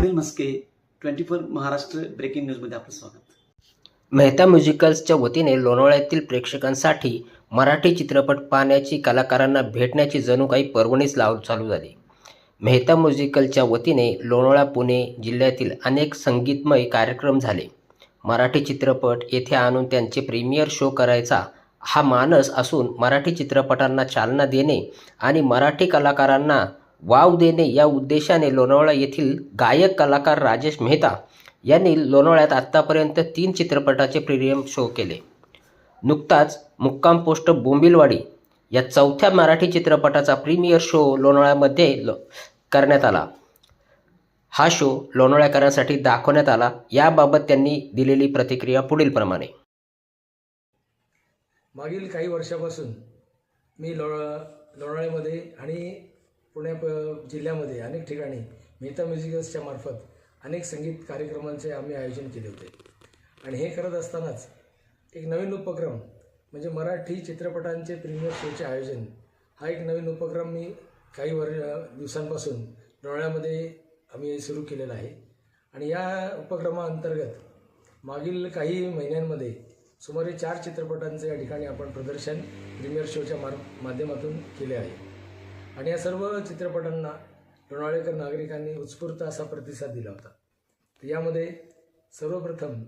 Sunil Maske twenty four Maharashtra breaking न्यूजमध्ये आपलं स्वागत. मेहता म्युझिकल्सच्या वतीने लोणावळ्यातील प्रेक्षकांसाठी मराठी चित्रपट पाहण्याची कलाकारांना भेटण्याची जणू काही पर्वणीच लाव चालू झाली. मेहता म्युझिकलच्या वतीने लोणावळा पुणे जिल्ह्यातील अनेक संगीतमय कार्यक्रम झाले. मराठी चित्रपट येथे आणून त्यांचे प्रीमियर शो करायचा हा मानस असून मराठी चित्रपटांना चालना देणे आणि मराठी कलाकारांना वाव देणे या उद्देशाने लोणावळा येथील गायक कलाकार राजेश मेहता यांनी लोणावळ्यात आत्तापर्यंत तीन चित्रपटाचे प्रीमियम शो केले. नुकताच मुक्काम पोस्ट बोंबिलवाडी या चौथ्या मराठी चित्रपटाचा प्रीमियर शो लोणावळ्यामध्ये लो करण्यात आला. हा शो लोणावळ्याकरांसाठी दाखवण्यात आला. याबाबत त्यांनी दिलेली प्रतिक्रिया पुढीलप्रमाणे. मागील काही वर्षापासून मी लोण लोणावळ्यामध्ये आणि पुणे प जिल्ह्यामध्ये अनेक ठिकाणी मेहता म्युझिकल्सच्या मार्फत अनेक संगीत कार्यक्रमांचे आम्ही आयोजन केले होते. आणि हे करत असतानाच एक नवीन उपक्रम म्हणजे मराठी चित्रपटांचे प्रीमियर शोचे आयोजन हा एक नवीन उपक्रम मी काही वर दिवसांपासून डोळ्यामध्ये आम्ही सुरू केलेला आहे. आणि या उपक्रमाअंतर्गत मागील काही महिन्यांमध्ये सुमारे चार चित्रपटांचे या ठिकाणी आपण प्रदर्शन प्रीमियर शोच्या मार माध्यमातून केले आहे. आणि या सर्व चित्रपटांना लोणावळेकर नागरिकांनी उत्स्फूर्त असा प्रतिसाद दिला होता. यामध्ये सर्वप्रथम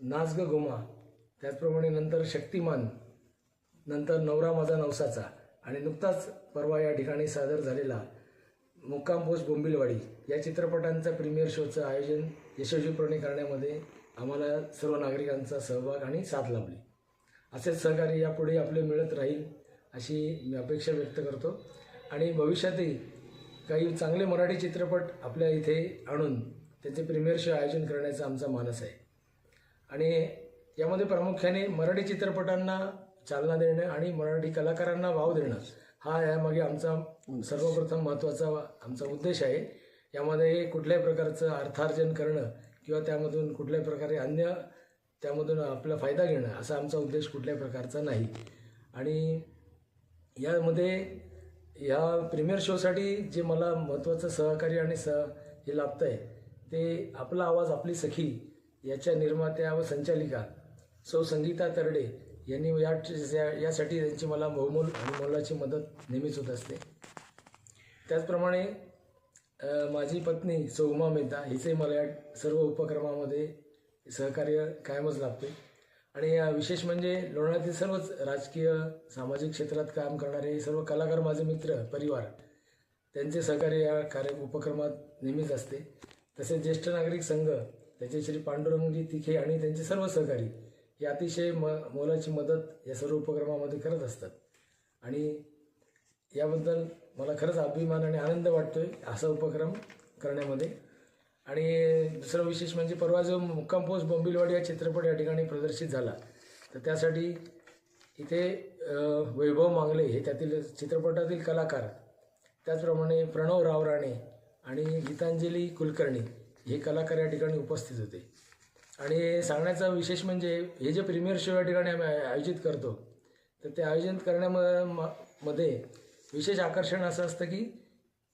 नाच ग गोमा त्याचप्रमाणे नंतर शक्तिमान नंतर नवरा माझा नवसाचा आणि नुकताच परवा या ठिकाणी सादर झालेला मुक्काम पोस्ट बोंबिलवाडी या चित्रपटांचा प्रीमियर शोचं आयोजन यशस्वीपणे करण्यामध्ये आम्हाला सर्व नागरिकांचा सहभाग आणि साथ लाभली. असेच सहकार्य यापुढे आपले मिळत राहील अशी मी अपेक्षा व्यक्त करतो. आणि भविष्यातही काही चांगले मराठी चित्रपट आपल्या इथे आणून त्याचे प्रीमियरचे आयोजन करण्याचा आमचा मानस आहे. आणि यामध्ये प्रामुख्याने मराठी चित्रपटांना चालना देणं आणि मराठी कलाकारांना वाव देणं हा यामागे आमचा सर्वप्रथम महत्त्वाचा आमचा उद्देश आहे. यामध्ये कुठल्याही प्रकारचं अर्थार्जन करणं किंवा त्यामधून कुठल्याही प्रकारे अन्य त्यामधून आपला फायदा घेणं असा आमचा उद्देश कुठल्याही प्रकारचा नाही. आणि यामध्ये या प्रीमियर शोसाठी जे मला महत्त्वाचं सहकार्य आणि सह हे लाभतं आहे ते आपला आवाज आपली सखी याच्या निर्मात्या व संचालिका सौ संगीता तरडे यांनी या या- यासाठी त्यांची मला बहुमोल आणि मोलाची मदत नेहमीच होत असते. त्याचप्रमाणे माझी पत्नी सौ उमा मेहता हिचे मला या सर्व उपक्रमामध्ये सहकार्य कायमच लाभते आणि विशेष म्हणजे लोणावळ्यातील सर्वच राजकीय सामाजिक क्षेत्रात काम करणारे सर्व कलाकार माझे मित्र परिवार त्यांचे सहकार्य या कार्य उपक्रमात नेहमीच असते. तसेच ज्येष्ठ नागरिक संघ त्याचे श्री पांडुरंगजी तिखे आणि त्यांचे सर्व सहकारी हे अतिशय म मोलाची मदत या सर्व उपक्रमामध्ये करत असतात. आणि याबद्दल मला खरंच अभिमान आणि आनंद वाटतोय असा उपक्रम करण्यामध्ये. आणि दुसरं विशेष म्हणजे परवा जो मुक्काम पोस्ट बोंबिलवाडी या चित्रपट या ठिकाणी प्रदर्शित झाला तर त्यासाठी इथे वैभव मांगले हे त्यातील चित्रपटातील कलाकार त्याचप्रमाणे प्रणव रावराणे आणि गीतांजली कुलकर्णी हे कलाकार या ठिकाणी उपस्थित होते. आणि सांगण्याचा विशेष म्हणजे हे जे प्रीमियर शो या ठिकाणी आम्ही आयोजित करतो तर ते आयोजित करण्यामध्ये विशेष आकर्षण असं असतं की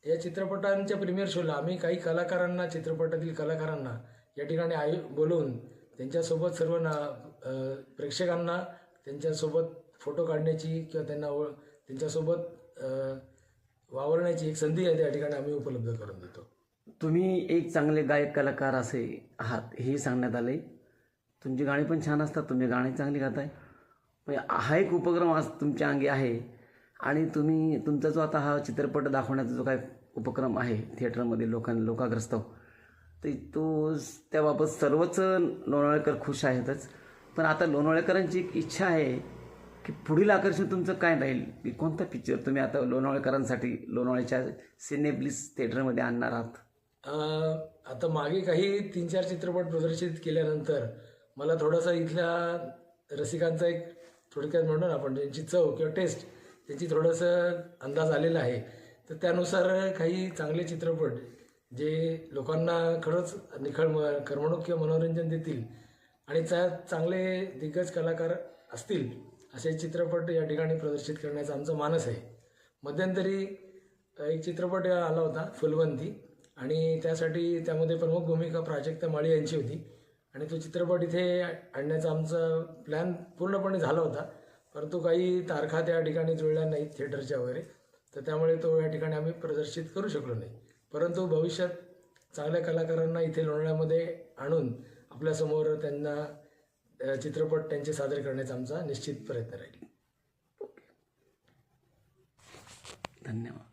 या चित्रपटांच्या प्रीमियर शोला आम्ही काही कलाकारांना चित्रपटातील कलाकारांना या ठिकाणी आय बोलवून त्यांच्यासोबत सर्व ना प्रेक्षकांना त्यांच्यासोबत फोटो काढण्याची किंवा त्यांना ओळ त्यांच्यासोबत वावरण्याची एक संधी आहे त्या ठिकाणी आम्ही उपलब्ध करून देतो. तुम्ही एक चांगले गायक कलाकार असे आहात हे सांगण्यात आले. तुमची गाणी पण छान असतात तुम्ही गाणी चांगली गाताय. म्हणजे हा एक उपक्रम आज तुमच्या अंगी आहे. आणि तुम्ही तुमचा जो आता हा चित्रपट दाखवण्याचा जो काय उपक्रम आहे थिएटरमध्ये लोकां लोकाग्रस्त. तर तो त्याबाबत सर्वच लोणावळेकर खुश आहेतच. पण आता लोणावळेकरांची एक इच्छा आहे की पुढील आकर्षण तुमचं काय राहील? की कोणता पिक्चर तुम्ही आता लोणावळेकरांसाठी लोणावळ्याच्या सिनेब्लिस थिएटरमध्ये आणणार आहात? आता मागे काही तीन चार चित्रपट प्रदर्शित केल्यानंतर मला थोडासा इथल्या रसिकांचा एक थोडक्यात म्हणून आपण त्यांची चव किंवा टेस्ट त्याची थोडंसं अंदाज आलेला आहे. तर त्यानुसार काही चांगले चित्रपट जे लोकांना खरंच निखळ म करमणूक किंवा मनोरंजन देतील आणि त्यात चांगले दिग्गज कलाकार असतील असे चित्रपट या ठिकाणी प्रदर्शित करण्याचा आमचा मानस आहे. मध्यंतरी एक चित्रपट आला होता फुलवंती आणि त्यासाठी त्यामध्ये प्रमुख भूमिका प्राजक्ता माळी यांची होती. आणि तो चित्रपट इथे आणण्याचा आमचा प्लॅन पूर्णपणे झाला होता परंतु काही तारखा त्या ठिकाणी जुळल्या नाहीत थिएटरच्या वगैरे. तर त्यामुळे तो या ठिकाणी आम्ही प्रदर्शित करू शकलो नाही. परंतु भविष्यात चांगल्या कलाकारांना इथे लोणाळ्यामध्ये आणून आपल्यासमोर त्यांना चित्रपट त्यांचे सादर करण्याचा आमचा निश्चित प्रयत्न राहील. धन्यवाद.